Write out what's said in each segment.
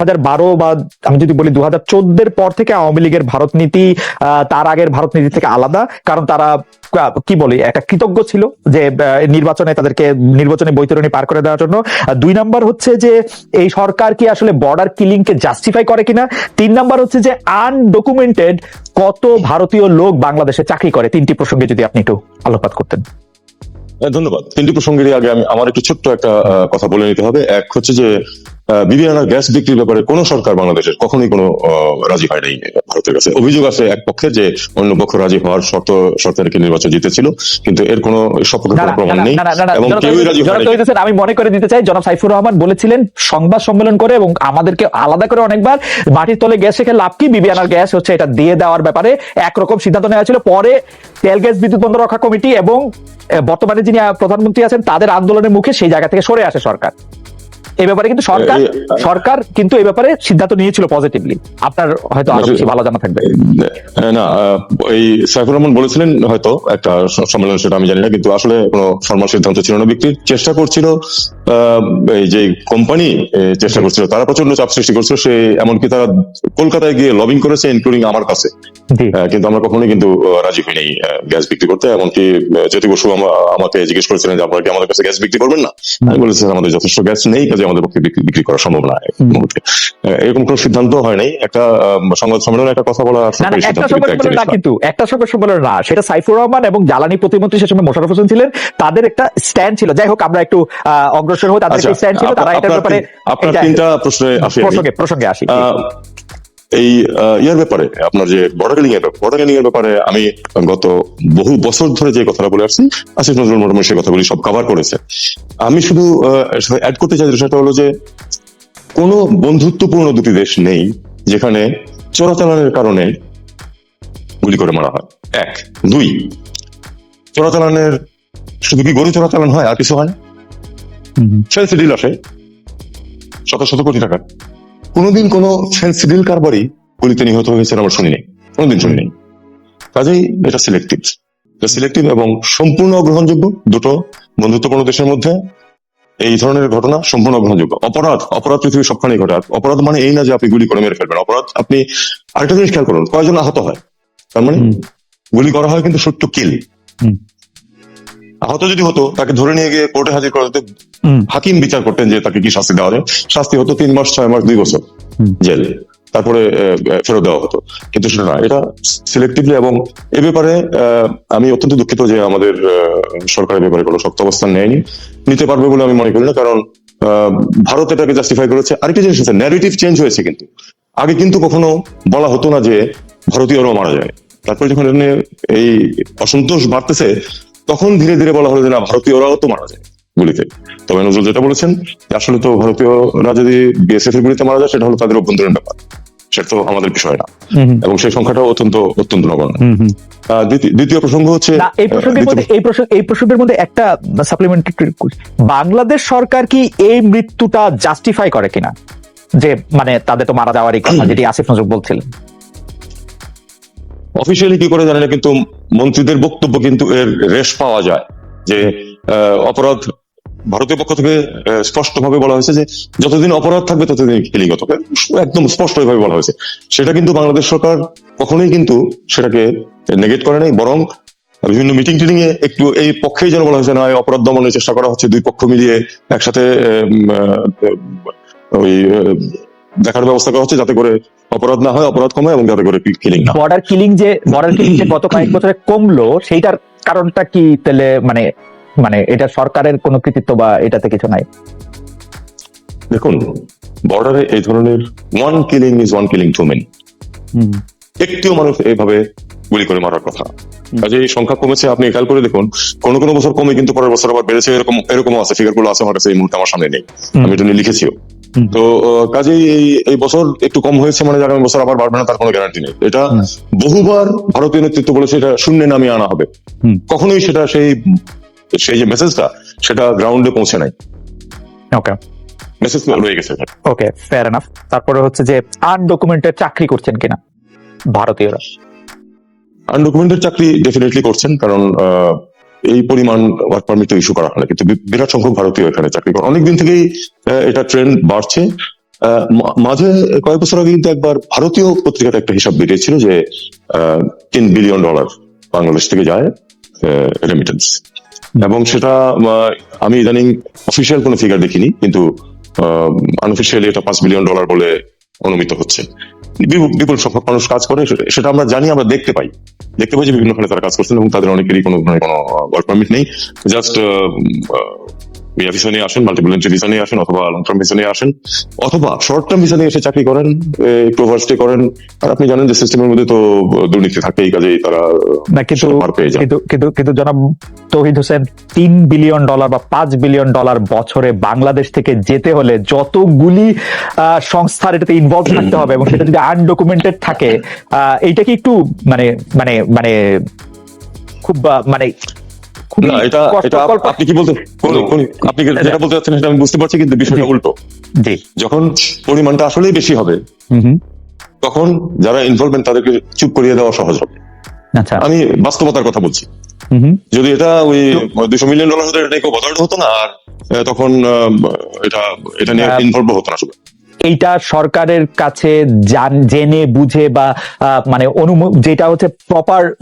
হাজার বারো বা আমি যদি বলি দু হাজার চোদ্দের পর থেকে আওয়ামী লীগের ভারত নীতি তার আগের ভারত নীতি থেকে আলাদা কারণ তারা কি বলি একটা কৃতজ্ঞ ছিল যে নির্বাচনে তাদেরকে নির্বাচনে বৈতরণী পার করে দেওয়ার জন্য। দুই নাম্বার হচ্ছে যে এই সরকার কি আসলে বর্ডার কিলিং কে জাস্টিফাই করে কিনা? তিন নাম্বার হচ্ছে যে আনডকুমেন্টেড কত ভারতীয় লোক বাংলাদেশে চাকরি করে? তিনটি প্রসঙ্গে যদি আপনি একটু আলোকপাত করতেন। হ্যাঁ, ধন্যবাদ। তিনটি প্রসঙ্গেরই আগে আমি আমার একটু ছোট্ট একটা কথা বলে নিতে হবে। এক হচ্ছে যে বিবিআনার গ্যাস বিক্রির ব্যাপারে কোন সরকার বাংলাদেশের কখনোই কোনো রাজি হয় নাই ভারতের কাছে। অভিযোগ আছে এক পক্ষে যে অন্য পক্ষ রাজি হওয়ার শর্ত নির্বাচন জিতেছিল কিন্তু এর কোনো সপক্ষে কোনো প্রমাণ নেই এবং কেউই রাজি হয় আমি মনে করে দিতে চাই জনাব সাইফুর রহমান বলেছিলেন সংবাদ সম্মেলন করে এবং আমাদেরকে আলাদা করে অনেকবার মাটির তলে গ্যাস রেখে লাভ কি? বিবিআনার গ্যাস হচ্ছে এটা দিয়ে দেওয়ার ব্যাপারে একরকম সিদ্ধান্ত নেওয়া ছিল পরে তেল গ্যাস বিদ্যুৎ বন্ধ রক্ষা কমিটি এবং বর্তমানে যিনি প্রধানমন্ত্রী আছেন তাদের আন্দোলনের মুখে সেই জায়গা থেকে সরে আসে সরকার। এই ব্যাপারে কিন্তু সরকার সরকার কিন্তু এই ব্যাপারে সিদ্ধান্ত নিয়েছিল পজিটিভলি আপনার হয়তো আরও বেশি ভালো জানা থাকবে। হ্যাঁ, না এই সাইফুর রহমান বলেছিলেন হয়তো একটা সম্মেলন সেটা আমি জানি না কিন্তু আসলে কোনো ফর্মাল সিদ্ধান্ত ছিল না। বিক্রির চেষ্টা করছিল এই যে কোম্পানি চেষ্টা করছিল তারা প্রচণ্ড চাপ সৃষ্টি করছিল সে এমনকি তারা কলকাতায় গিয়ে লবিং করেছে ইনক্লুডিং আমার কাছে। কিন্তু আমরা কখনোই কিন্তু রাজি হইনি গ্যাস বিক্রি করতে এমনকি জ্যোতি বসু আমাকে জিজ্ঞেস করেছিলেন যে আপনারা কি আমাদের কাছে গ্যাস বিক্রি করবেন না? আমি বলেছিলাম আমাদের যথেষ্ট গ্যাস নেই কাজে আমাদের পক্ষে বিক্রি করা সম্ভব না মুহূর্তে এরকম কোন সিদ্ধান্ত হয় নাই। একটা সংবাদ সম্মেলনে একটা কথা বলা না কিন্তু একটা সংবাদ সম্মেলন না। সেটা সাইফুর রহমান এবং জ্বালানি প্রতিমন্ত্রী সে সময় মোশারফ হোসেন ছিলেন। তাদের একটা স্ট্যান্ড ছিল। যাই হোক আমরা একটু অগ্রসর হই। তাদের আচ্ছা, স্ট্যান্ড ছিল। তারা এটার ব্যাপারে আপনার তিনটা প্রশ্নে আসি প্রসঙ্গে প্রসঙ্গে আসি এই ইয়ার ব্যাপারে আপনার যে বর্ডার এর বর্ডার এর ব্যাপারে আমি গত বহু বছর ধরে যে কথাটা বলে আসছি আসিফ নজরুল মোটামুটি সেই কথাগুলি সব কভার করেছে। আমি শুধু অ্যাড করতে চাই সেটা হলো যে কোন বন্ধুত্বপূর্ণ দুটি দেশ নেই যেখানে চোরাচালানের কারণে গুলি করে মারা হয়। এক। দুই চোরাচালানের শুধু কি গরু চোরাচালান হয় আর কিছু হয় ডিল আসে। শত শত কোটি টাকার। কোনোদিন কোনো ফেন্সি ডিল কারবারই গুলিতে নিহত হয়েছে আমরা শুনিনি। কোনোদিন শুনিনি। কাজেই এটা সিলেক্টিভ সিলেক্টিভ এবং সম্পূর্ণ গ্রহণযোগ্য দুটো বন্ধুত্বপূর্ণ দেশের মধ্যে এই ধরনের ঘটনা সম্পূর্ণ গ্রহণযোগ্য অপরাধ অপরাধ পৃথিবীর সবখানেই ঘটে। অপরাধ মানে এই না যে আপনি গুলি করে মেরে ফেলবেন। অপরাধ আপনি আরেকটা জিনিস খেয়াল করুন কয়জন আহত হয়। তার মানে গুলি করা হয় কিন্তু সত্য কিল। আহত যদি হতো তাকে ধরে নিয়ে গিয়ে কোর্টে হাজির করাতে হাকিম বিচার করতেন যে তাকে কি শাস্তি দেওয়া যায়। শাস্তি হতো তিন মাস ছয় মাস দুই বছর জেল। তারপরে ফেরত দেওয়া হতো। কিন্তু সেটা না এটা সিলেক্টিভলি এবং এ ব্যাপারে আমি অত্যন্ত দুঃখিত যে আমাদের সরকারের ব্যাপারে কোনো শক্ত অবস্থান নেয়নি। নিতে পারবে বলে আমি মনে করি না কারণ আহ, ভারত এটাকে জাস্টিফাই করেছে। আরেকটা জিনিস হচ্ছে ন্যারেটিভ চেঞ্জ হয়েছে কিন্তু। আগে কিন্তু কখনো বলা হতো না যে ভারতীয়রাও মারা যায়। তারপরে যখন এই অসন্তোষ বাড়তেছে তখন ধীরে ধীরে বলা হলো যে না ভারতীয়রাও তো মারা যায় গুলিতে। তবে নজরুল যেটা বলেছেন আসলে তো ভারতীয়রা যদি বিএসএফ এর গুলিতে মারা যায় সেটা হলো তাদের অভ্যন্তরীণ ব্যাপার। সেটা তো আমাদের বিষয় না। এবং সেই সংখ্যাটাও অত্যন্ত অত্যন্ত নগণ্য। দ্বিতীয়- দ্বিতীয় প্রসঙ্গ হচ্ছে এই প্রসঙ্গের মধ্যে এই প্রসঙ্গ এই প্রসঙ্গের মধ্যে একটা সাপ্লিমেন্টারি বাংলাদেশ সরকার কি এই মৃত্যুটা জাস্টিফাই করে কিনা? যে মানে তাদের তো মারা যাওয়ারই কথা যেটি আসিফ নজরুল বলছিলেন। অফিসিয়ালি কি করে জানি না, কিন্তু মন্ত্রীদের বক্তব্য কিন্তু এর রেশ পাওয়া যায়। যে অপরাধ ভারতীয় পক্ষ থেকে স্পষ্ট ভাবে বলা হয়েছে যে, যতদিন অপরাধ থাকবে ততদিন খেলিগত। হবে একদম স্পষ্ট ভাবে বলা হয়েছে। সেটা কিন্তু বাংলাদেশ সরকার কখনোই কিন্তু সেটাকে নেগেট করে নাই, বরং বিভিন্ন মিটিং টিটিং এ একটু এই পক্ষেই যেন বলা হয়েছে, না অপরাধ দমনের চেষ্টা করা হচ্ছে, দুই পক্ষ মিলিয়ে একসাথে ওই দেখার ব্যবস্থা করা হচ্ছে যাতে করে অপরাধ না হয় অপরাধ কমে এবং যাতে করে কিলিং না বর্ডার কিলিং যে বর্ডার কিলিং যে গত কয়েক বছরে কমলো সেইটার কারণটা কি তাহলে মানে মানে এটা সরকারের কোনো কৃতিত্ব বা এটাতে কিছু নাই? দেখুন বর্ডারে এই ধরনের one killing is one killing too many একটিও মানুষ এইভাবে গুলি করে মারার কথা। কাজে এই সংখ্যা কমেছে আপনি খেয়াল করে দেখুন কোন কোন বছর কমে কিন্তু পরের বছর আবার বেড়েছে এরকম এরকমও আছে ফিগারগুলো আছে আমার কাছে এই মুহূর্তে আমার সামনে নেই। আমি এটা নিয়ে লিখেছিও। তো কাজেই এই এই বছর একটু কম হয়েছে মানে আগামী বছর আবার বাড়বে না তার কোনো গ্যারান্টি নেই। এটা বহুবার ভারতীয় নেতৃত্ব বলেছে এটা শূন্যে নামিয়ে আনা হবে। কখনোই সেটা সেই সেই যে মেসেজটা সেটা গ্রাউন্ডে পৌঁছে নাই। ওকে মেসেজ রয়ে গেছে ওকে ফেয়ার এনাফ তারপরে হচ্ছে যে আনডকুমেন্টেড চাকরি করছেন কিনা ভারতীয়রা? আনডকুমেন্টেড চাকরি ডেফিনেটলি করছেন কারণ আহ, এই পরিমাণ ওয়ার্ক পারমিট ইস্যু করা হয় কিন্তু বিরাট সংখ্যক ভারতীয় এখানে চাকরি করে অনেকদিন থেকেই এটা ট্রেন্ড বাড়ছে। মাঝে কয়েক বছর আগে কিন্তু একবার ভারতীয় পত্রিকাতে একটা হিসাব বেরিয়েছিল যে তিন বিলিয়ন ডলার বাংলাদেশ থেকে যায় রেমিটেন্স এবং সেটা আমি ইদানিং অফিসিয়াল কোনো ফিগার দেখিনি, কিন্তু আনঅফিসিয়ালি এটা পাঁচ বিলিয়ন ডলার বলে অনুমিত হচ্ছে। বিপুল- সংখ্যক মানুষ কাজ করে, সেটা- আমরা জানি, আমরা দেখতে পাই। দেখতে পাই যে বিভিন্নখানে তারা কাজ করছেন এবং তাদের অনেকেরই কোনো কোনো ওয়ার্ক পারমিট নেই। জাস্ট ভিসা নিয়ে আসেন মাল্টিপল এন্ট্রি ভিসা নিয়ে আসেন অথবা লং টার্ম ভিসা নিয়ে আসেন অথবা শর্ট টার্ম ভিসা নিয়ে এসে চাকরি করেন একটু করেন। আর আপনি জানেন যে সিস্টেমের মধ্যে তো দুর্নীতি কাজেই তারা কিন্তু কিন্তু কিন্তু জনাব তৌহিদ হোসেন তিন বিলিয়ন ডলার বা পাঁচ বিলিয়ন ডলার বছরে বাংলাদেশ থেকে যেতে হলে যতগুলি সংস্থার এটাতে ইনভলভ থাকতে হবে এবং সেটা যদি আনডকুমেন্টেড থাকে আহ, এইটা কি একটু মানে মানে মানে খুব মানে খুবই না এটা এটা আপ- আপনি কি বলতে আপনি যেটা বলতে চাচ্ছেন সেটা আমি বুঝতে পারছি কিন্তু বিষয়টা উল্টো। যখন পরিমাণটা আসলেই বেশি হবে। তখন যারা ইনভলভমেন্ট তাদেরকে চুপ করিয়ে দেওয়া সহজ হবে। আচ্ছা। আমি বাস্তবতার কথা বলছি। যদি এটা ওই দুশো মিলিয়ন ডলার হতো এটা কেউ বদার্ড হতো না আর তখন এটা এটা নিয়ে ইনভলভ হতো না সবাই। এইটা সরকারের কাছে জান- বুঝে বা মানে অনুম যেটা হচ্ছে প্রপার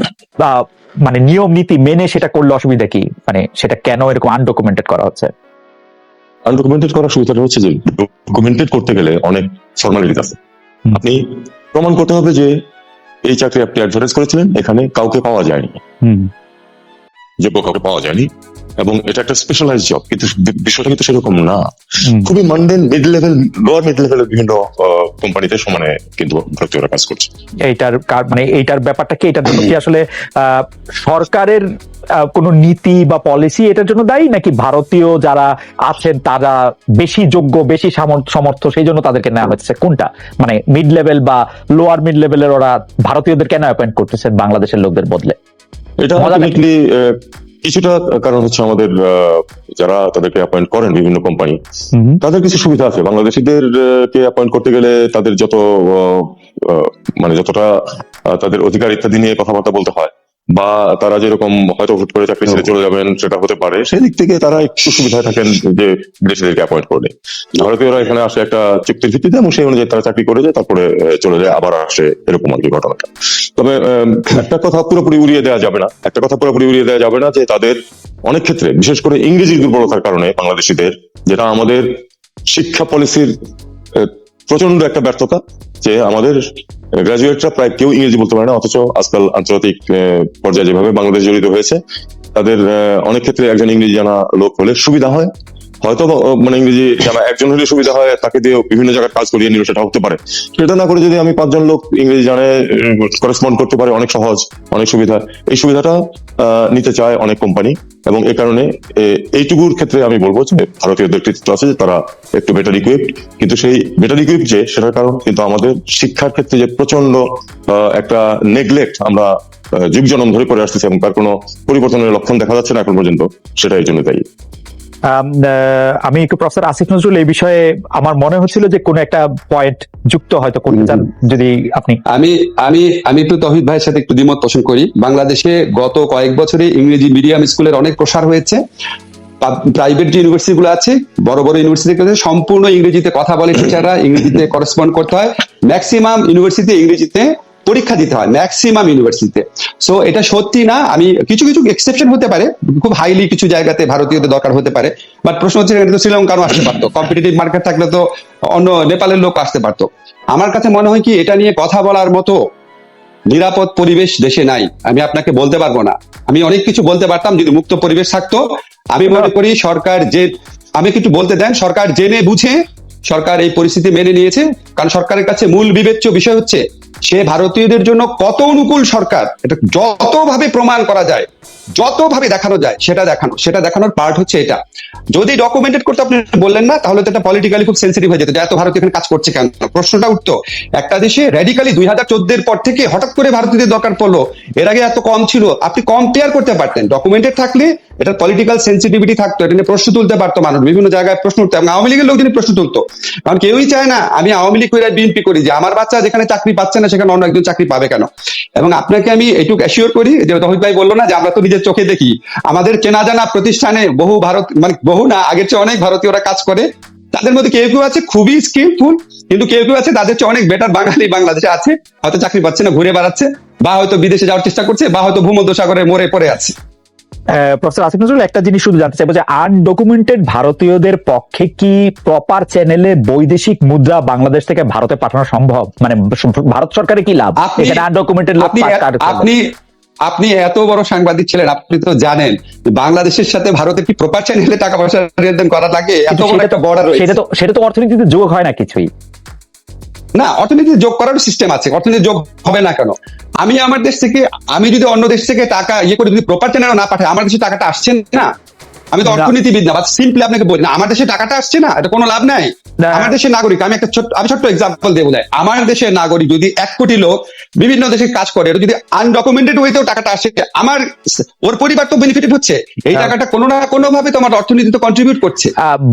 মানে নিয়ম নীতি মেনে সেটা করলে অসুবিধা কি? মানে সেটা কেন এরকম আনডকুমেন্টেড করা হচ্ছে? আনডকুমেন্টেড করার সুবিধাটা হচ্ছে যে ডকুমেন্টেড করতে গেলে অনেক ফর্মালিটি আছে। আপনি প্রমাণ করতে হবে যে এই চাকরি আপনি অ্যাডভার্টাইজ করেছিলেন এখানে কাউকে পাওয়া যায়নি। হুম। যোগ্য কাউকে পাওয়া যায়নি এবং এটা একটা স্পেশালাইজ জব কিন্তু বিষয়টা কিন্তু সেরকম না। খুবই mundane mid level lower mid লেভেলের বিভিন্ন কোম্পানিতে সমানে কিন্তু ভর্তি ভারতীয়রা কাজ করছে। এইটার মানে এইটার ব্যাপারটা কি? এটার জন্য কি আসলে সরকারের কোনো নীতি বা পলিসি এটার জন্য দায়ী? নাকি ভারতীয় যারা আছেন তারা বেশি যোগ্য বেশি সামর- সমর্থ সেই জন্য তাদেরকে নেওয়া হচ্ছে? কোনটা? মানে মিড লেভেল বা লোয়ার মিড লেভেলের ওরা ভারতীয়দের কেন অ্যাপয়েন্ট করতেছে বাংলাদেশের লোকদের বদলে? এটা কিছুটা কারণ হচ্ছে আমাদের আহ, যারা তাদেরকে অ্যাপয়েন্ট করেন বিভিন্ন কোম্পানি তাদের কিছু সুবিধা আছে। বাংলাদেশিদের কে অ্যাপয়েন্ট করতে গেলে তাদের যত মানে যতটা তাদের অধিকার ইত্যাদি নিয়ে কথাবার্তা বলতে হয় বা তারা যেরকম হয়তো হুট করে চাকরি ছেড়ে চলে যাবেন সেটা হতে পারে সেই দিক থেকে তারা একটু সুবিধায় থাকেন যে বিদেশিদেরকে অ্যাপয়েন্ট করলে। ভারতীয়রা এখানে আসে একটা চুক্তির ভিত্তিতে এবং সেই অনুযায়ী তারা চাকরি করে যায় তারপরে চলে যায় আবার আসে এরকম আর কি ঘটনাটা। তবে একটা কথা পুরোপুরি উড়িয়ে দেওয়া যাবে না। একটা কথা পুরোপুরি উড়িয়ে দেওয়া যাবে না যে তাদের অনেক ক্ষেত্রে বিশেষ করে ইংরেজির দুর্বলতার কারণে বাংলাদেশিদের যেটা আমাদের শিক্ষা পলিসির প্রচণ্ড একটা ব্যর্থতা যে আমাদের গ্রাজুয়েটরা প্রায় কেউ ইংরেজি বলতে পারে না, অথচ আজকাল আন্তর্জাতিক পর্যায়ে যেভাবে বাংলাদেশ জড়িত হয়েছে, তাদের অনেক ক্ষেত্রে একজন ইংরেজি জানা লোক হলে সুবিধা হয়। হয়তো মানে ইংরেজি জানা একজন হলে সুবিধা হয়, তাকে দিয়ে বিভিন্ন জায়গায় কাজ করিয়ে নিল সেটা হতে পারে। সেটা না করে যদি আমি পাঁচজন লোক ইংরেজি জানে করেসপন্ড করতে পারে, অনেক সহজ, অনেক সুবিধা। এই সুবিধাটা নিতে চায় অনেক কোম্পানি এবং এ কারণে এইটুকুর ক্ষেত্রে আমি বলব যে ভারতীয় ব্যক্তিত্ব আছে যে তারা একটু বেটার ইকুইপড কিন্তু সেই বেটার ইকুইপ যে, সেটার কারণ কিন্তু আমাদের শিক্ষার ক্ষেত্রে যে প্রচণ্ড একটা নেগলেক্ট আমরা যুগ জনম ধরে করে আসতেছি এবং তার কোনো পরিবর্তনের লক্ষণ দেখা যাচ্ছে না এখন পর্যন্ত সেটা এই জন্য দায়ী। আম, একটু প্রফেসর আসিফ নজরুল এই বিষয়ে আমার মনে হচ্ছিল যে কোনো একটা পয়েন্ট যুক্ত হয়তো করতে চান যদি আপনি। আমি আমি আমি একটু তহিদ ভাইয়ের সাথে একটু দ্বিমত পোষণ করি। বাংলাদেশে গত কয়েক বছরে ইংরেজি মিডিয়াম স্কুলের অনেক প্রসার হয়েছে। প্রাইভেট যে ইউনিভার্সিটি গুলো আছে বড় বড় ইউনিভার্সিটি সম্পূর্ণ ইংরেজিতে কথা বলে টিচাররা ইংরেজিতে করেসপন্ড করতে হয়। ম্যাক্সিমাম ইউনিভার্সিটি ইংরেজিতে পরীক্ষা দিতে হয় ম্যাক্সিমাম ইউনিভার্সিটিতে সো এটা সত্যি না, আমি কিছু কিছু এক্সেপশন হতে পারে, খুব হাইলি কিছু জায়গাতে ভারতীয়দের দরকার হতে পারে বাট প্রশ্ন হচ্ছে এখানে তো শ্রীলঙ্কারও আসতে পারতো কম্পিটিটিভ মার্কেট থাকলে তো অন্য নেপালের লোক আসতে পারতো। আমার কাছে মনে হয় কি, এটা নিয়ে কথা বলার মতো নিরাপদ পরিবেশ দেশে নাই, আমি আপনাকে বলতে পারব না। আমি অনেক কিছু বলতে পারতাম, যদি মুক্ত পরিবেশ থাকতো। আমি মনে করি, সরকার যে, আমি একটু বলতে দেন, সরকার জেনে বুঝে সরকার এই পরিস্থিতি মেনে নিয়েছে, কারণ সরকারের কাছে মূল বিবেচ্য বিষয় হচ্ছে সে ভারতীয়দের জন্য কত অনুকূল সরকার, এটা যতভাবে প্রমাণ করা যায়, যতভাবে দেখানো যায়, সেটা দেখানো, সেটা দেখানোর পার্ট হচ্ছে এটা। যদি ডকুমেন্টেড করতে আপনি বললেন না, তাহলে তো এটা পলিটিক্যালি খুব সেন্সিটিভ হয়ে যেত যে এত ভারতীয় এখানে কাজ করছে কেন? প্রশ্নটা উঠতো, একটা দেশে রেডিক্যালি দুই হাজার চোদ্দের পর থেকে হঠাৎ করে ভারতীয়দের দরকার পড়ল, এর আগে এত কম ছিল, আপনি কম্পেয়ার করতে পারতেন। ডকুমেন্টেড থাকলে এটা পলিটিক্যাল সেন্সিটিভিটি থাকতো, এটা নিয়ে প্রশ্ন তুলতে পারতো মানুষ, বিভিন্ন জায়গায় প্রশ্ন উঠতো, এবং আওয়ামী লীগের লোকজনই প্রশ্ন তুলতো। কারণ কেউই চায় না, আমি আওয়ামী লীগ বিএনপি করি যে, আমার বাচ্চা যেখানে চাকরি পাচ্ছে না সেখানে অন্য একজন চাকরি পাবে কেন? এবং আপনাকে আমি এটুক অ্যাসিওর করি যে তহিদ ভাই বলল না যে আমরা তো নিজের চোখে দেখি। আমাদের চেনা জানা প্রতিষ্ঠানে বহু ভারত মানে বহু না, আগের চেয়ে অনেক ভারতীয়রা কাজ করে। তাদের মধ্যে কেউ কেউ আছে খুবই স্কিলফুল কিন্তু কেউ কেউ আছে তাদের চেয়ে অনেক বেটার বাঙালি বাংলাদেশে আছে। হয়তো চাকরি পাচ্ছে না, ঘুরে বেড়াচ্ছে, বা হয়তো বিদেশে যাওয়ার চেষ্টা করছে, বা হয়তো ভূমধ্যসাগরে মরে পড়ে আছে। প্রফেসর আসিফ নজরুল একটা জিনিস শুধু জানতে চাইব যে আনডকুমেন্টেড ভারতীয়দের পক্ষে কি প্রপার চ্যানেলে বৈদেশিক মুদ্রা বাংলাদেশ থেকে ভারতে পাঠানো সম্ভব? মানে ভারত সরকারের কি লাভ? আপনি- এখানে আনডকুমেন্টেড লোক আপনি আপনি এত বড় সাংবাদিক ছিলেন আপনি তো জানেন বাংলাদেশের সাথে ভারতের কি প্রপার চ্যানেলে টাকা পয়সা লেনদেন করা লাগে? এত বড় সেটা একটা তো- বর্ডার সেটা তো সেটা তো অর্থনীতিতে যোগ হয় না কিছুই। না অর্থনীতি যোগ করার সিস্টেম আছে। অর্থনীতি যোগ হবে না কেন? আমি আমার দেশ থেকে, আমি যদি অন্য দেশ থেকে টাকা ইয়ে করে যদি প্রপার চ্যানেল না পাঠাই, আমার দেশে টাকাটা আসছে না? আমি তো অর্থনীতিবিদ না বা সিম্পলি আপনাকে বলি না আমার দেশে টাকাটা আসছে না এটা কোনো লাভ নাই। আমার দেশের নাগরিক আমি একটা ছোট্ট আমি ছোট্ট এক্সাম্পল দিয়ে বোঝাই। আমার দেশের নাগরিক যদি এক কোটি লোক বিভিন্ন দেশে কাজ করে এটা যদি আনডকুমেন্টেড ওয়েতেও টাকাটা আসে আমার ওর পরিবার তো বেনিফিটেড হচ্ছে। এই। টাকাটা কোনো না কোনো ভাবে তোমার অর্থনীতিতে কন্ট্রিবিউট করছে।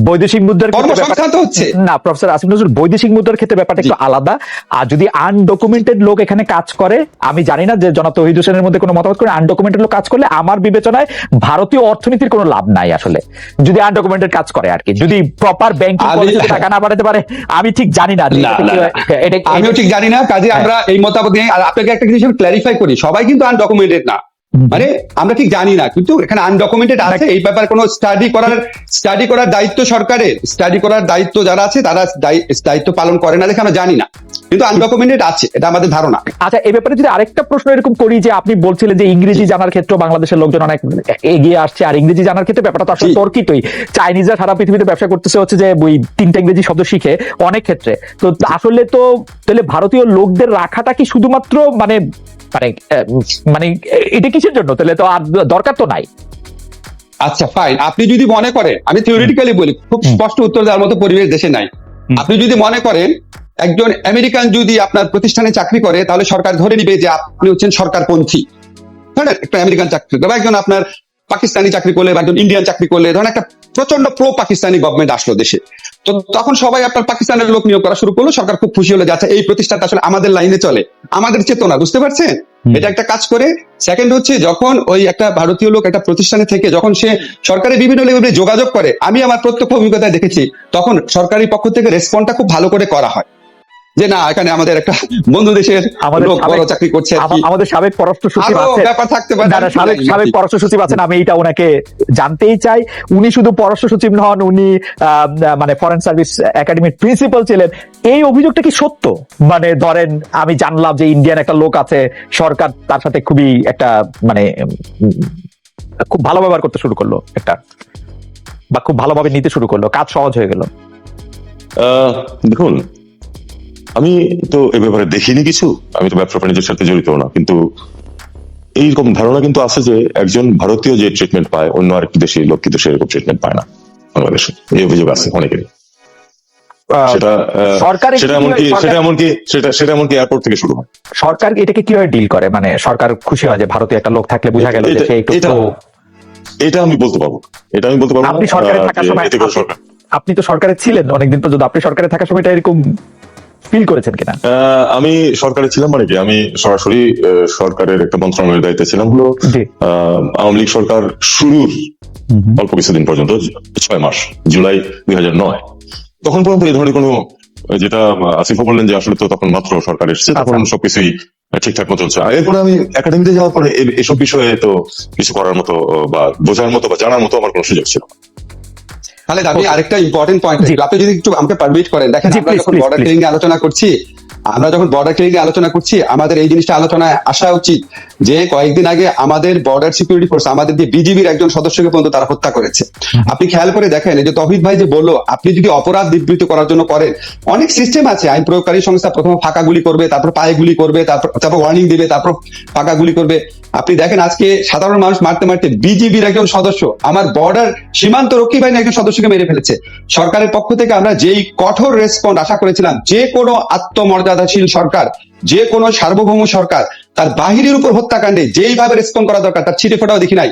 বৈদেশিক মুদ্রার কর্মসংস্থান তো হচ্ছে। না প্রফেসর আসিফ নজরুল বৈদেশিক মুদ্রার ক্ষেত্রে ব্যাপারটা একটু আলাদা। আর যদি আনডকুমেন্টেড লোক এখানে কাজ করে আমি জানি না যে জনাব তহিদ হোসেনের মধ্যে কোনো মতামত করে আনডকুমেন্টেড লোক কাজ করলে আমার বিবেচনায় ভারতীয় অর্থনীতির কোনো লাভ নাই। আসলে। যদি আনডকুমেন্টেড কাজ করে আর কি যদি প্রপার ব্যাংকিং পলিসিতে টাকা না পাঠাতে পারে আমি ঠিক জানি না। এটা আমিও ঠিক জানি না কাজে হ্যাঁ। আমরা এই মতামত নিয়ে আর আপনাকে একটা জিনিস ক্ল্যারিফাই করি সবাই কিন্তু আনডকুমেন্টেড না। মানে আমরা ঠিক জানি না কিন্তু এখানে আনডকুমেন্টেড আছে এই ব্যাপারে কোনো স্টাডি করার স্টাডি করার দায়িত্ব সরকারের। স্টাডি করার দায়িত্ব যারা আছে তারা দায়ি- দায়িত্ব পালন করে না দেখে আমরা জানি না। কিন্তু আনডকুমেন্টেড আছে এটা আমাদের ধারণা। আচ্ছা এই ব্যাপারে যদি আরেকটা প্রশ্ন এরকম করি যে আপনি বলছিলেন যে ইংরেজি জানার ক্ষেত্রে বাংলাদেশের লোকজন অনেক এগিয়ে আসছে আর ইংরেজি জানার ক্ষেত্রে ব্যাপারটা তো আসলে তর্কিতই। চাইনিজরা সারা পৃথিবীতে ব্যবসা করতেছে হচ্ছে যে ওই তিনটা ইংরেজি শব্দ শিখে অনেক ক্ষেত্রে। তো আসলে তো তাহলে ভারতীয় লোকদের রাখাটা কি শুধুমাত্র মানে মানে মানে এটা কিসের জন্য? তাহলে তো আর দরকার তো নাই। আচ্ছা ফাইন আপনি যদি মনে করেন আমি থিওরিটিক্যালি বলি খুব। স্পষ্ট উত্তর দেওয়ার মতো পরিবেশ দেশে নাই। আপনি যদি মনে করেন একজন আমেরিকান যদি আপনার প্রতিষ্ঠানে চাকরি করে তাহলে সরকার ধরে নিবে যে আপনি হচ্ছেন সরকারপন্থী। ধরেন একটা আমেরিকান চাকরি বা একজন আপনার পাকিস্তানি চাকরি করলে বা একজন ইন্ডিয়ান চাকরি করলে ধরেন একটা প্রচণ্ড প্রো পাকিস্তানি গভর্নমেন্ট আসলো দেশে। তো তখন সবাই আপনার পাকিস্তানের লোক নিয়োগ করা শুরু করল সরকার খুব খুশি হলো যে আচ্ছা এই প্রতিষ্ঠানটা আসলে আমাদের লাইনে চলে। আমাদের চেতনা বুঝতে পারছেন? এটা একটা কাজ করে। সেকেন্ড হচ্ছে যখন ওই একটা ভারতীয় লোক একটা প্রতিষ্ঠানে থেকে যখন সে সরকারের বিভিন্ন লেভেলে যোগাযোগ করে আমি আমার প্রত্যক্ষ অভিজ্ঞতায় দেখেছি তখন সরকারি পক্ষ থেকে রেসপন্সটা খুব ভালো করে করা হয়। যে না এখানে আমাদের একটা বন্ধু দেশের লোক বড় সাবেক- চাকরি করছে আমাদের সাবেক পররাষ্ট্র সচিব আছে ব্যাপার থাকতে পারে না, সাবেক সাবেক পররাষ্ট্র সচিব আছেন আমি এটা ওনাকে জানতেই চাই। উনি শুধু পররাষ্ট্র সচিব নন উনি আহ, মানে ফরেন সার্ভিস একাডেমির প্রিন্সিপাল ছিলেন। এই অভিযোগটা কি সত্য? মানে ধরেন আমি জানলাম যে ইন্ডিয়ান একটা লোক আছে সরকার তার সাথে খুবই একটা মানে খুব ভালো ব্যবহার করতে শুরু করল একটা বা খুব ভালোভাবে নিতে শুরু করল কাজ সহজ হয়ে গেল। আহ, দেখুন আমি তো এ ব্যাপারে দেখিনি কিছু। আমি তো ব্যবসা বাণিজ্যের সাথে জড়িত না কিন্তু এইরকম ধারণা কিন্তু আছে যে একজন ভারতীয় যে ট্রিটমেন্ট পায় অন্য আরেকটি দেশের লোক কিন্তু সেরকম ট্রিটমেন্ট পায় না বাংলাদেশে। এই অভিযোগ আছে অনেকেরই। সেটা সেটা এমনকি সেটা এমনকি সেটা সেটা এমনকি এয়ারপোর্ট থেকে শুরু হয়। সরকার এটাকে কীভাবে ডিল করে? মানে সরকার খুশি হয় যে ভারতীয় একটা লোক থাকলে বোঝা গেল যে এটা- একটু এটা- আমি বলতে পারব এটা আমি বলতে পারব আপনি সরকারে থাকার সময় আপনি- তো সরকারে ছিলেন অনেকদিন পর্যন্ত। আপনি সরকারে থাকার সময়টা এরকম ফিল করেছেন কিনা? আমি সরকারে ছিলাম মানে কি আমি সরাসরি সরকারের একটা মন্ত্রণালয়ের দায়িত্বে ছিলাম। হলো আওয়ামী লীগ সরকার শুরুর অল্প কিছুদিন পর্যন্ত ছয় মাস জুলাই দুই হাজার নয়। তখন পর্যন্ত এই ধরনের কোনো যেটা আসিফা বললেন যে আসলে তো তখন মাত্র সরকার এসেছে তখন আচ্ছা। সবকিছুই ঠিকঠাক মতো চলছে। আর এরপরে আমি একাডেমিতে যাওয়ার পরে এসব বিষয়ে তো কিছু করার মতো বা বোঝার মতো বা জানার মতো আমার কোনো সুযোগ ছিল না। তাহলে আমি আরেকটা ইম্পর্টেন্ট পয়েন্ট। আপনি যদি একটু আমাকে পারমিট করেন দেখেন আমরা যখন বর্ডার. ক্লিয়ারিং আলোচনা করছি আমরা যখন বর্ডার ক্লিয়ারিং আলোচনা করছি, আমাদের এই জিনিসটা আলোচনায় আসা উচিত যে কয়েকদিন আগে আমাদের বর্ডার সিকিউরিটি ফোর্স আমাদের যে বিজিবির একজন সদস্যকে পর্যন্ত তারা হত্যা করেছে। আপনি খেয়াল করে দেখেন যে তহিদ ভাই যে বলল, আপনি যদি অপরাধ বিবৃত করার জন্য করেন, অনেক সিস্টেম আছে আইন প্রয়োগকারী সংস্থা প্রথমে ফাঁকা গুলি করবে, তারপর পায়ে গুলি করবে, তারপর তারপর ওয়ার্নিং দিবে, তারপর ফাঁকা গুলি করবে। আপনি দেখেন আজকে সাধারণ মানুষ মারতে মারতে বিজিবির একজন সদস্য, আমার বর্ডার সীমান্ত রক্ষী বাহিনীর একজন সদস্যকে মেরে ফেলেছে। সরকারের পক্ষ থেকে আমরা যেই কঠোর রেসপন্ড আশা করেছিলাম, যে কোনো আত্মমর্যাদাশীল সরকার যে কোনো সার্বভৌম সরকার তার বাহিরের উপর হত্যাকাণ্ডে যেইভাবে রেসপন্ড করা দরকার তার ছিটে ফোটাও দেখি নাই।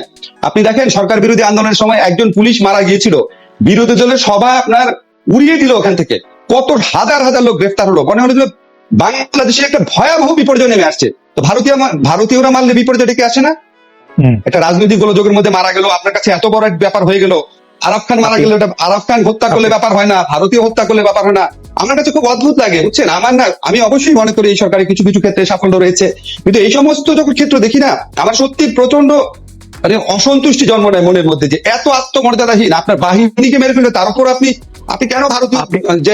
আপনি দেখেন সরকার বিরোধী আন্দোলনের সময় একজন পুলিশ মারা গিয়েছিল। বিরোধী দলের সভা আপনার উড়িয়ে দিল ওখান থেকে। কত হাজার হাজার লোক গ্রেফতার হলো। মনে হলো বাংলাদেশে একটা ভয়াবহ বিপর্যয় নেমে আসছে। তো ভারতীয় ভারতীয়রা মারলে বিপর্যয় ডেকে আসে না। একটা রাজনৈতিক গোলযোগের মধ্যে মারা গেল আপনার কাছে এত বড় এক ব্যাপার হয়ে গেল। আরাফ খান মারা গেলে ওটা আরাফ খান হত্যা করলে ব্যাপার হয় না ভারতীয় হত্যা করলে ব্যাপার হয় না। আমার কাছে খুব অদ্ভুত লাগে বুঝছেন? আমার না আমি অবশ্যই মনে করি এই সরকারের কিছু কিছু ক্ষেত্রে সাফল্য রয়েছে। কিন্তু এই সমস্ত যখন ক্ষেত্র দেখি না আমার সত্যি প্রচণ্ড মানে অসন্তুষ্টি জন্ম নেয় মনের মধ্যে যে এত আত্মমর্যাদাহীন আপনার বাহিনীকে মেরে ফেলে তার উপর আপনি আপনি কেন ভারতীয় যে